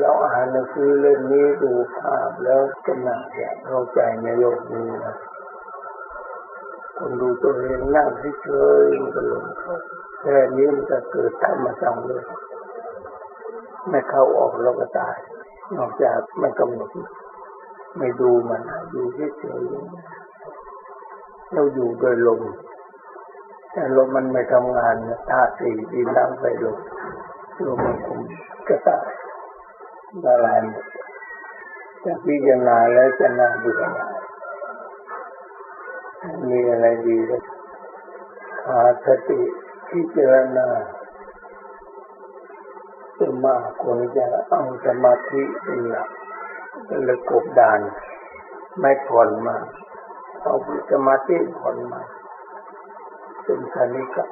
เราอ่านหนังสือเล่มนี้ดูภาพแล้วก็น่าจะเข้าใจในโลกนี้นะคนดูตัวเองนั่งเฉยๆมันก็ลงเขาแค่นี้มันจะเกิดธรรมจังเลยไม่เข้าออกแล้วก็ตาย นอกจากไม่กำหนดไม่ดูมันอยู่เฉยๆเราอยู่โดยลมแต่ลมมันไม่ทำงานธาตุสี่ดินน้ำไฟลมลมมันคุมก็ตาย ละลายหมดจะพิจารณาแล้วจะน่าเบื่อหน่ายมีอะไรดีก็ขาสติพิจารณาส่วนมากคนจะเอาสมาธิเป็นหลักเป็นระกบดาน ไม่ผ่อนมาเอาสมาธิผ่อนมาเป็นคณิกะ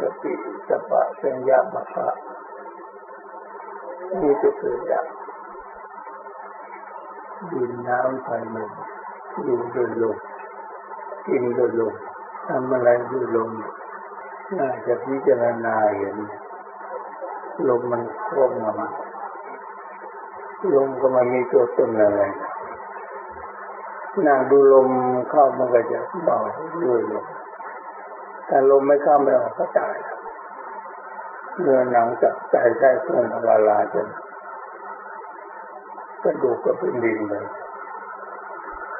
สติสปะสัญญาบัพะ นี่จะเกิดจากดินน้ำไฟลมอยู่โดยลมกินโดยลมทำอะไรด้วยลมน่าจะพิจารณาเห็นลมมันควบมาลมก็มันมีตัวตนอะไรนั่งดูลมเข้ามันก็จะเบาด้วยลมแต่ลมไม่เข้าไม่ออกก็ตาย เนื้อหนังจะใจใช้เครื่งละลายจนกระดูกก็เป็นดินเลย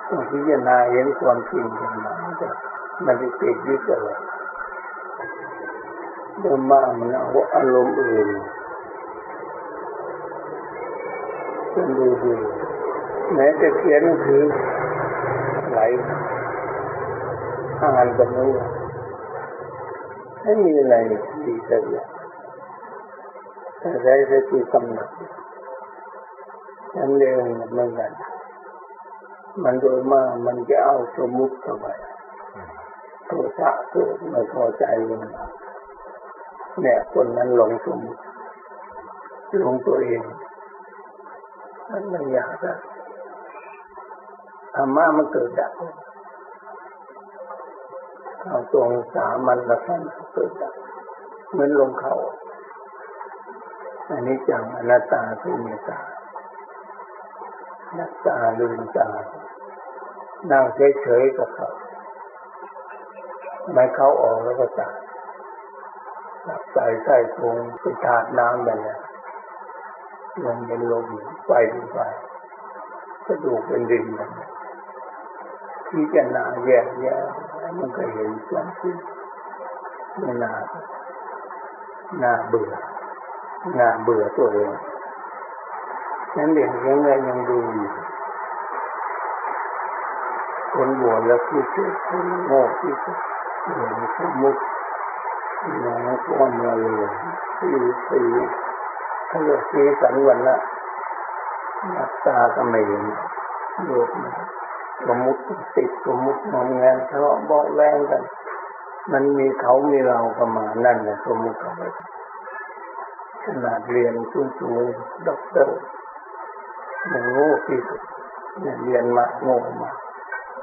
ต้องพิจารณาเห็นความจริงขึ้นมามันจะติดยึดอะไรเดิมมามันเอาอารมณ์อื่นจนดูดูแม้จะเขียนหนังสือไหลอ่านกันรู้ไม่มีอะไรดีสักอย่าง แต่ได้สติกำหนดนั่นเองเหมือนกัน มันโดยมากมันจะเอาสมมุติเข้าไปโทสะเกิดไม่พอใจมันเนี่ยคนนั้นหลงสมมุติหลงตัวเองนั่นไม่อยากจะธรรมะมันเกิดดับเอาตรงสามัญละท่านเกิดดับเหมือนลงเขา อันนี้จังอนัตตาคือเมตตานักตาลืมตานั่งเฉยๆกับเขาไม่เข้าออกแล้วก็ตายรับใจใส่คงเป็นถาดน้ำแบบนี้ลมเป็นลมไฟเป็นไฟกระดูกเป็นดินแบบนี้ที่จะนาแยกแยะมันก็เห็นความจริงไม่นานาเบื่อ น่าเบื่อตัวเองนั้นเด็กยังไงยังดูอยู่คนบวชแล้วคือชื่อคนโง่ที่สุดเหมือนสมมุตินะความมาเลยที่สี่ถ้าเกิดสีสันวันละหนักตาก็ไม่เห็นโลกสมมุติติดสมมุติมองงนทะเลาะเบาแวงกัน มันมีเขามีเราก็มานั่นแหละสมมุติเขาไป ขนาดเรียนสูงๆด็อกเตอร์มันโง่ที่สุดเนี่ยเรียนมาโง่มา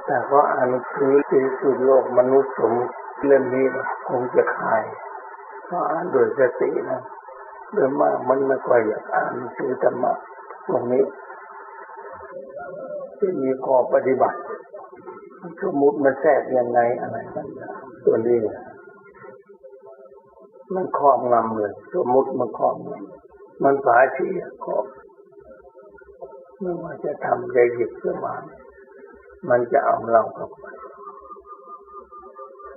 แต่ก็อ่านคือที่สุดโลกมนุษย์สมเรื่องนี้คงจะคายเพราะอ่านโดยสตินะโดยมากมันไม่ค่อยอยากอ่านคือธรรมะตรงนี้ ที่มีข้อปฏิบัติสมมติมันแทรกยังไงอะไรกันตัวนี้ มันครอบงำเลย สมมติมันครอบงำมันสาชีครอบไม่ว่าจะทำจะหยิบจะมามันจะเอาเราเข้าไป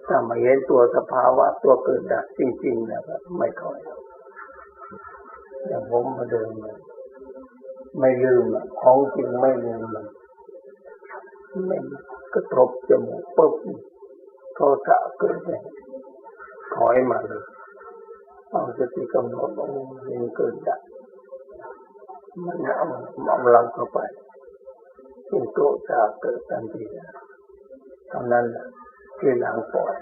ถ้ามาเห็นตัวสภาวะตัวเกิดดับจริงๆนะครับไม่ค่อยอย่างผมมาเดินเลยไม่ลืมของจริงไม่ลืมเลยไม่กระทบจมูกปุ๊บโทสะเกิดเลยถอยมาเลย เอาสติกำหนดมันเกิดดับมันเอาเอาเราเข้าไปเป็นโกสะเกิดทันทีเท่านั้นที่หลังปล่อย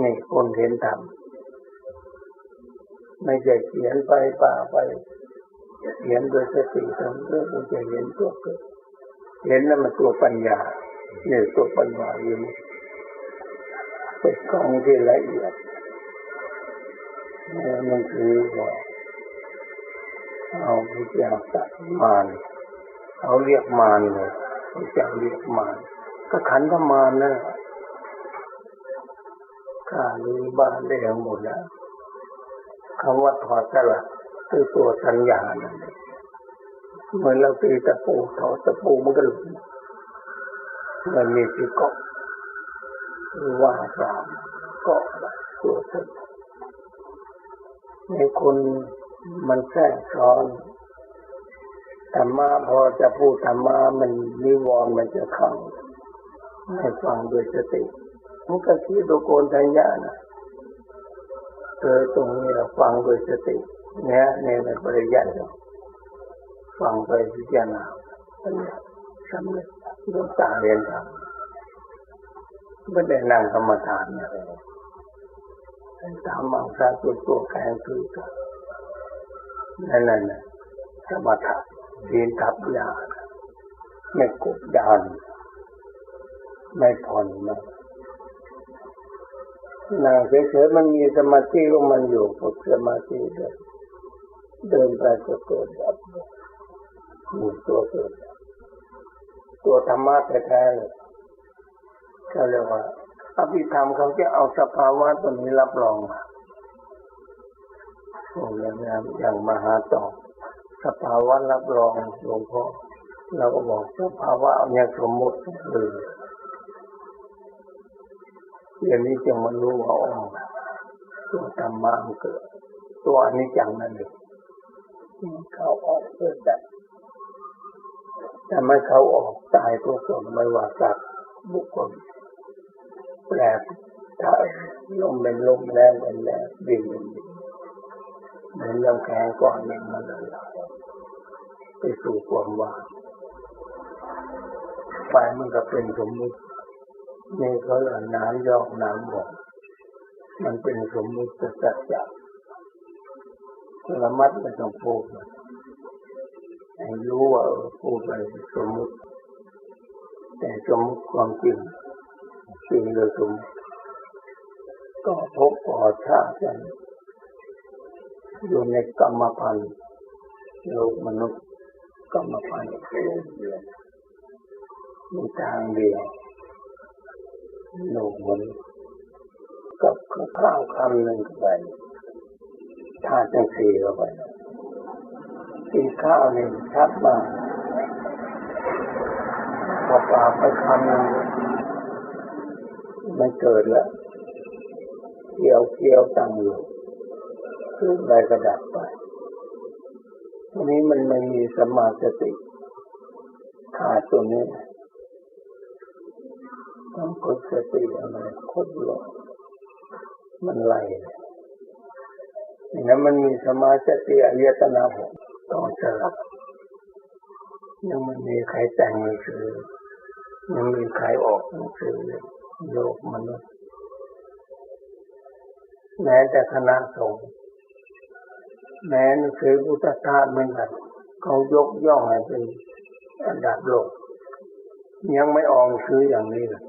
นี่คนเห็นธรรมไม่ใช่เขียนไปป่าไปเขียนโดยสติทำด้วยมันจะเห็นตัวเกิดเห็นแล้วมันตัวปัญญาเนี่ยตัวปัญญาอยู่เป็นกองที่ละเอียด มันคือว่าเอาพระเจ้าตัดมารเขาเรียกมารเลยพระเจ้าเรียกมารก็ขันธมารนั่นข้าลีบ้านได้ทั้งหมดแล้วคำว่าถอดสลักคือตัวสัญญานั่นเหมือนเราตีตะปูถอดตะปูมันก็หลุดมันมีที่เกาะว่าสามเกาะตัวเส้น ในคนมันแทรกซ้อนธรรมะพอจะพูดธรรมะมันนิวรณ์มันจะขังให้ฟังโดยสติมันก็คิดตัวโกนทัญญานะเออตรงนี้เราฟังโดยสติเนี่ยในในปริยัติฟังไปพิจารณาสำเร็จดวงตาเรียนทำไม่ได้นั่งกรรมฐานอะไร ตามมังสาตัวตัวแข็งคือกันนั่นน่ะสมถะดีนทับยาไม่กดดันไม่ผ่อนไม่นั่งเฉยๆมันมีสมาธิของมันอยู่ฝึกสมาธิเดินเดินไปก็เกิดดับมีตัวเกิดตัวธรรมะแท้ๆเลยเขาเรียกว่า อภิธรรมเขาจะเอาสภาวะตัวนี้รับรองมาอย่างอย่างมหาตอบสภาวะรับรองหลวงพ่อเราก็บอกสภาวะเนี่ยสมมติเลยอย่างนี้จึงมารู้ว่าอ๋อตัวธรรมะมันเกิด ตัวอนิจจังนั่นเองเขาออกเกิดแต่แต่ไม่เขาออกตายตัวตนไม่ว่าสัตว์บุคคล แปลกถ้าลมเป็นลมแรงเป็นแรงดินเป็นดินเหมือนลำแข็งก่อนหนึ่งมันเลยไปสู่ความว่างไฟมันก็เป็นสมมุตินี่เขาเรียกน้ำยอกน้ำบอกมันเป็นสมมุติสัจจะระมัดไม่ต้องพูดให้รู้ว่าพูดไปสมมุติ แต่สมมุติความจริง จริงโดยสมมุติก็พบก่อชาติกันอยู่ในกรรมพันธ์โลกมนุษย์กรรมพันธ์เดียวมีทางเดียวโลกมนุษย์กับข้าวคำหนึ่งเข้าไปถ้าจังสี่เข้าไปกินข้าวนี่ชัดมากพอปลาไปคำหนึ่ง ไม่เกิดแล้วเกี่ยวเกี่ยวตั้งอยู่ขึ้นไปกระดับไปทีนี้มันไม่มีสมาธิขาดตัวนี้ต้องกดสติอะไรคดลงมันไหลอย่างนั้นมันมีสมาธิอายตนะผมต้องสลับยังไม่มีใครแต่งหนังสือยังมีใครออกหนังสือ โลกมนุษย์แม้แต่คณะสงฆ์แม้หนังสือพุทธทาสเหมือนกันเขายกย่องให้เป็นอันดับโลก ยังไม่ออกคืออย่างนี้เลย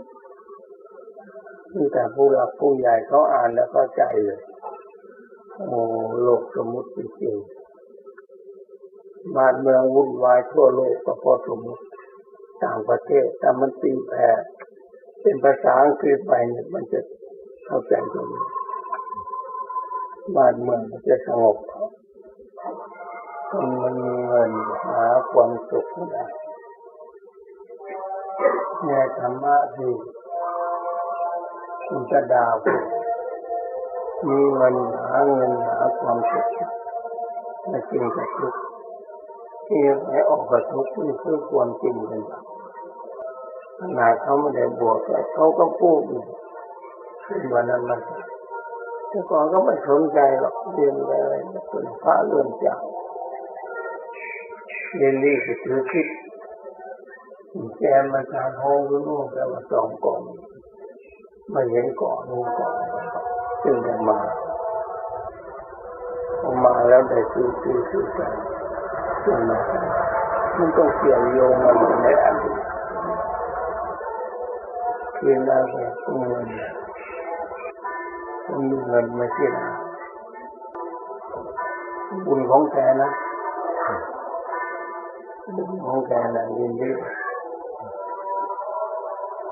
นี่แต่ผู้หลักผู้ใหญ่เขาอ่านแล้วเข้าใจเลยโอ้โลกสมมุติจริงบ้านเมืองวุ่นวายทั่วโลกก็เพราะสมมติต่างประเทศแต่มันตีแผ่ เป็นภาษาอังกฤษไปเนี่ยมันจะเข้าใจตรงนี้บ้านเมืองมันจะสงบคนมันมีเงินหาความสุขได้เนี่ยธรรมะดีคุณจะดาวมีเงินหาเงินหาความสุขไม่จริงกับทุกที่ให้ออกกับทุกนี่คือความจริงกัน ขนาดเขาไม่ได้บวกเขาก็พูดขึ้นวันนั้นมันแต่ก่อนก็ไม่สนใจหรอกเรียนอะไรเป็นพระเรื่องเจ้าเรียนนี่ก็ถือคิดแกมาทางห้องนู้นแต่ว่าสองกองไม่เห็นก่อนนู้นก่อนจึงจะมาพอมาแล้วได้ซื้อซื้อซื้อกันจนมามันต้องเกี่ยวโยงมาในอันนี้ ล้วไปต้องเงินต้องมีเงินไม่ใช่นะบุญของแกนะทของแกนะยินดี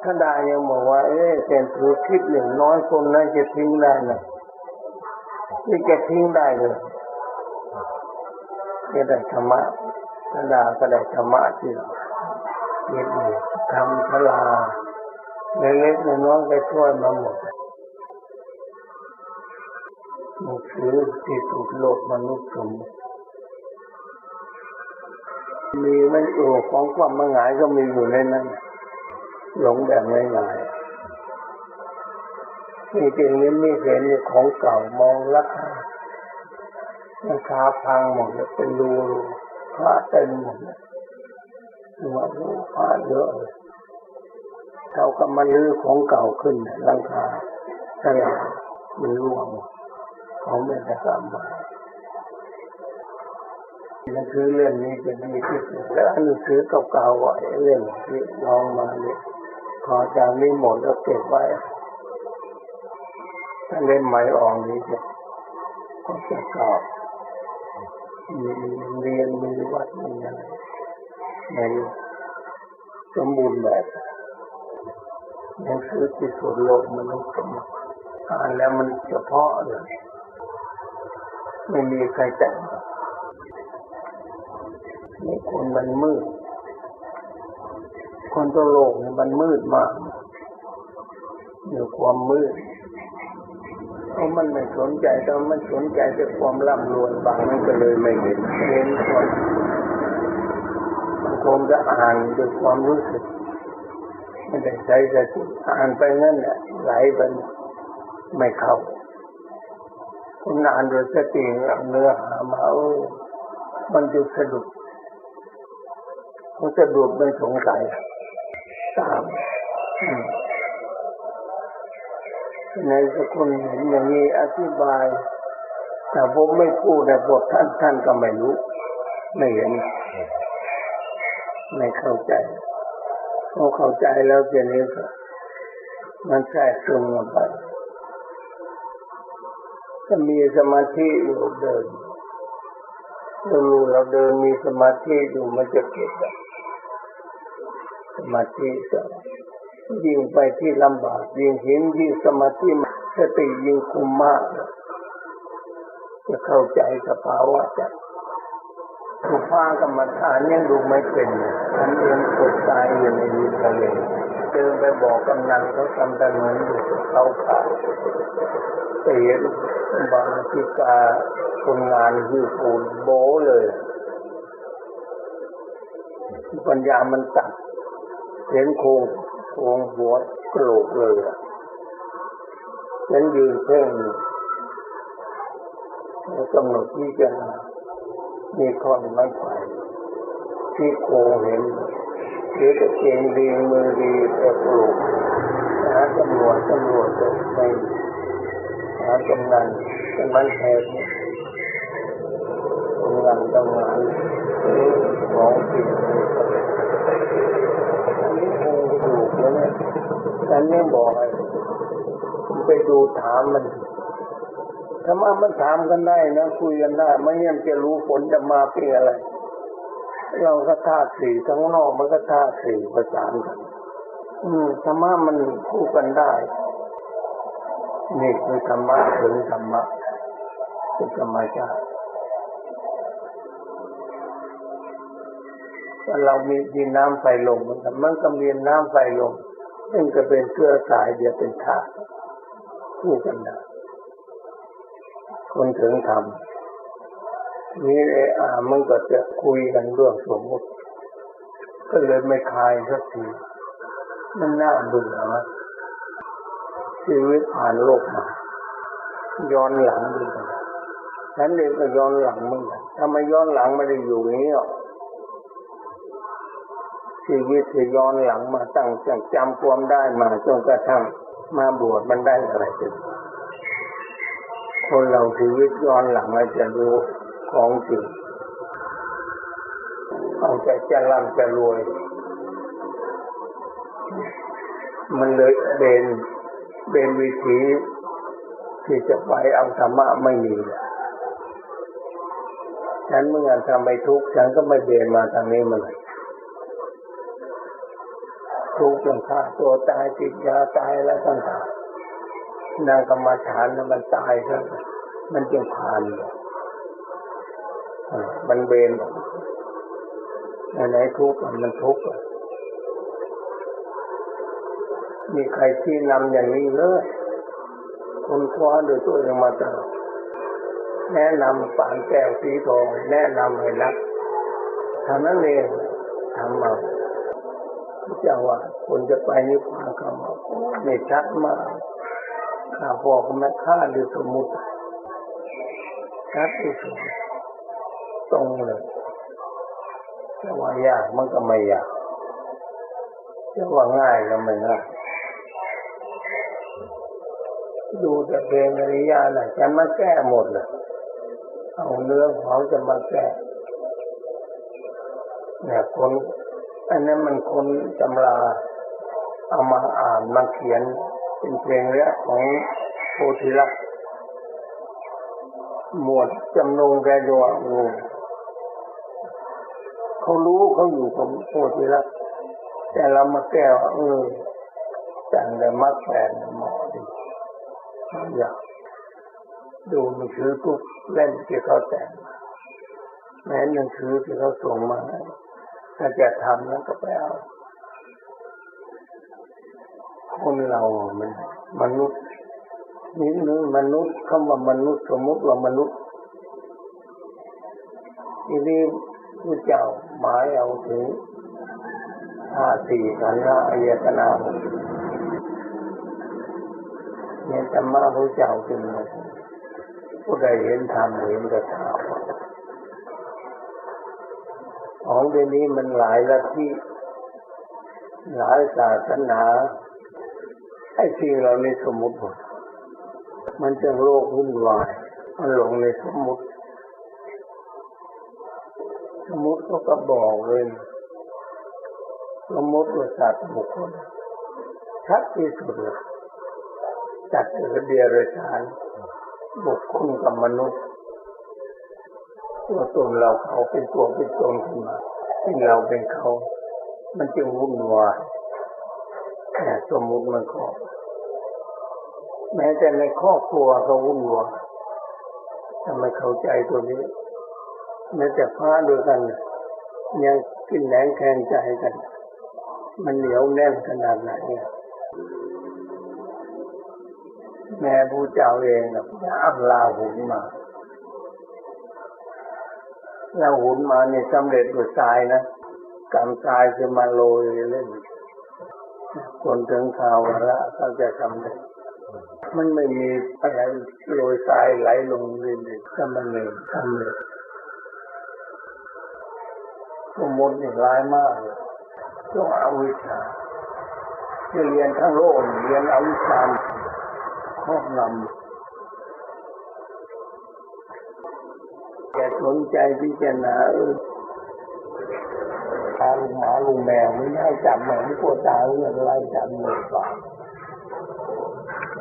ถ้าได้ยังบอกว่า เอ๊ะแต่ถือคิดอย่งน้อยคนนั้นจะทิ้งได้นะนี่จะทิ้งได้เลยจะได้ธรรมะถ้าดาก็ได้ธรรมะที่เราเย็นทำพลา เล็กๆน้อยๆก็ช่วยมาหมดหนังสือที่สุดโลกมนุษย์สมมีไม่โอ้ของความมังงายก็มีอยู่ในนั้นหลงแบบง่ายๆนี่จริงนี้ไม่เห็นของเก่ามองราคาราคาพังหมดแล้วเป็นรูพระเต็มหมดเลยหัวรูพระเยอะเลย เขาก็มาลื้อของเก่าขึ้นหลังคาสลายมันร่วงเขาไม่ได้ทำมาหนังสือเล่มนี้จะดีที่สุดแล้วหนังสือเก่าๆไว้เล่มที่ลองมาเนี่ยพอจากนี้หมดแล้วเก็บไว้ถ้าเล่มใหม่ออกนี้จะก็จะเก่ามีเรียนมีวัดมีอะไรในสมบูรณ์แบบ หนังสือที่สุดโลกมนุษย์อ่านแล้วมันเฉพาะเลยไม่มีใครแต่งนี่คนมันมืด คนตัวโลกนี่มันมืดมากอยู่ความมืดเพราะมันไม่สนใจแต่มันสนใจแต่ความร่ำรวยบางมันก็เลยไม่เห็นเห็นความมันคงจะอ่านด้วยความรู้สึก ไม่ได้ใจสติอ่านไปนั่นแหละไหลไปไม่เข้าคุณอ่านโดยสติเนื้อหามาเออมันจะสะดุดมันสะดุดไม่สงสัยตามในสกุลเห็นอย่างนี้อธิบาย แต่ผมไม่พูดแต่บทท่านท่านก็ไม่รู้ ไม่เห็น ไม่เข้าใจ พอเข้าใจแล้วเจนี้ก็มันแทรกซึมลงไปถ้ามีสมาธิอยู่เดินเรารู้เราเดินมีสมาธิอยู่มันจะเกิดสมาธิจะยิ่งไปที่ลำบากยิ่งเห็นยิ่งสมาธิสติยิ่งคุมมากจะเข้าใจสภาวะจะถู กฟ้ากรรมฐานยังดูไม่เป็นอันเองกดตายอยู่ในนี้ทะเลเดินไปบอกกำนันเขาทำแต่เหมือนอยู่เขาขาดเสียบางทิกาคนงานที่ปูนโบเลยปัญญามันตัดเห็นโครงโครงหัวกระโหลกเลยอะฉันยืนเพ่งแล้วกำหนดที่จะ มีคนไม่ไปที่โคงเห็นหรือจะเกงดีมือดีแต่กระโลกหาตำรวจตำรวจจะไม่หากำนันกำนันแทนกำลังทำงานของสิ่งอันนี้คงถูกแล้วเนี่ยฉันเนี่ยบอกไอ้ไปดูถามมัน ถ้ามามันถามกันได้นะคุยกันได้ไม่งั้นจะรู้ผลจะมาเป็นอะไร เราก็ธาตุสี่ทั้งนอกมันก็ธาตุสี่ประสานกัน อืมธรรมะมันคู่กันได้นี่คือธรรมะถึงธรรมะคือธรรมชาติถ้าเรามีดินน้ำไฟลมมันก็มีน้ำไฟลมซึ่งก็เป็นเครือสายเดียวเป็นธาตุคู่กันได้ คนถึงธรรมนี่ไอ้อามันก็จะคุยกันเรื่องสมมติ ก็เลยไม่คลายสักที มันน่าเบื่อนะชีวิตผ่านโลกมาย้อนหลังดูกันฉันเองก็ย้อนหลังมึงถ้าไม่ย้อนหลังไม่ได้อยู่อย่างนี้หรอกชีวิตที่ย้อนหลังมาตั้งจจำความได้มาจนกระทั่งมาบวชมันได้อะไรกัน คนเราชีวิตย้อนหลังเราจะรู้ของจริงเอาใจจะร่ำจะรวย มันเลยเบนเบนวิธีที่จะไปเอาธรรมะไม่มีฉันเมื่อทำไม่ทุกข์ฉันก็ไม่เบนมาทางนี้มันเลยทุกข์จนฆ่าตัวตายติดยาตายแล้วต่างๆ นางกรรมฐานน่ะมันตายแล้วมันจึงผ่านเลยเออมันเบนไหนทุกข์มันทุกข์มีใครที่นำอย่างนี้เลยคนคว้าโดยตัวเองมาตลอดแนะนำปานแก้วสีทองแนะนำให้รักทำนั้นเองทำมาเจ้าว่าคนจะไปนิพพานคำว่าไม่ชัดมาก ข้าบอกแม่ค่าหรือสมมุติชัดที่สุดตรงเลยจะว่ายากมันก็ไม่ยากจะว่าง่ายก็ไม่ง่ายดูแต่เพลงอริยาน่ะฉันมาแก้หมดเลยเอาเนื้อเขาจะมาแก้เนี่ยคนอันนั้นมันคนตำราเอามาอ่านมาเขียน เป็นเพลงเรื่องของโพธิลักษ์หมวดจำนงแกโยงูเขารู้เขาอยู่กับโพธิลักษ์แต่เรามาแก้วเออจังแต่มักแปนหมาะดีอยากดูหนังสือทุกเล่มที่เขาแต่งมาแม้หนังสือที่เขาส่งมาถ้าจะทำนั้นก็ไปเอา คนเรามันมนุษย์นี่นึงมนุษย์คำว่ามนุษย์สมมติว่ามนุษย์ทีนี้พระเจ้าหมายเอาถึงห้าสี่ขันธ์ห้าอายตนะเนี่ยธรรมะพระเจ้าเป็นไงผู้ใดเห็นธรรมเห็นแต่ธรรมของเดี๋ยวนี้มันหลายละที่หลายศาสนา อ้สิ่งเราในสมมติหมดมันจะโลกวุ่นวายมันหลงในสมมติ สมมติเขาก็บอกเลยสมมติว่าสัตว์บุคคลชัดที่สุดเลยจัดเกิดเดียรชานบุคคลกับมนุษย์ตัวตนเราเขาเป็นตัวเป็นตนขึ้นมาที่เราเป็นเขา มันจึงวุ่นวาย สมมุติมันก็แม้แต่ในครอบครัวก็วุ่นวายทำไมเข้าใจตัวนี้แม้แต่พระด้วยกัน ยังกินแหนงแข่งใจกัน มันเหนียวแน่นขนาดไหนเนี่ยแม่ผู้เจ้าเองนะอัลาหุนมาลาหุนมาเนี่ยสำเร็จด้วยทรายนะกำทรายจะมาโรยเล่น คนถึงข่าววาระเขาจะสำเร็จมันไม่มีอะไรโรยทรายไหลลงเรื่อยๆก็มันเลยสำเร็จสมมตินี่ร้ายมากเลยต้องเอาวิชาจะเรียนทั้งโลกเรียนเอาวิชาครอบงำแกสนใจพิจารณาเออพา ลุงหมาลุงแมวไม่ได้จับเหมาไม่กลัวตาเรื่องอะไรจับมือเปล่า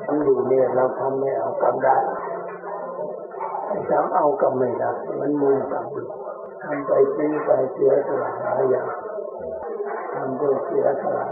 ทำอยู่เนี่ยเราทำไม่เอากำได้จำเอากำไม่ได้มันมือกับทำไปซื้อไปเสียสละหลายอย่างทำไปเสียสละ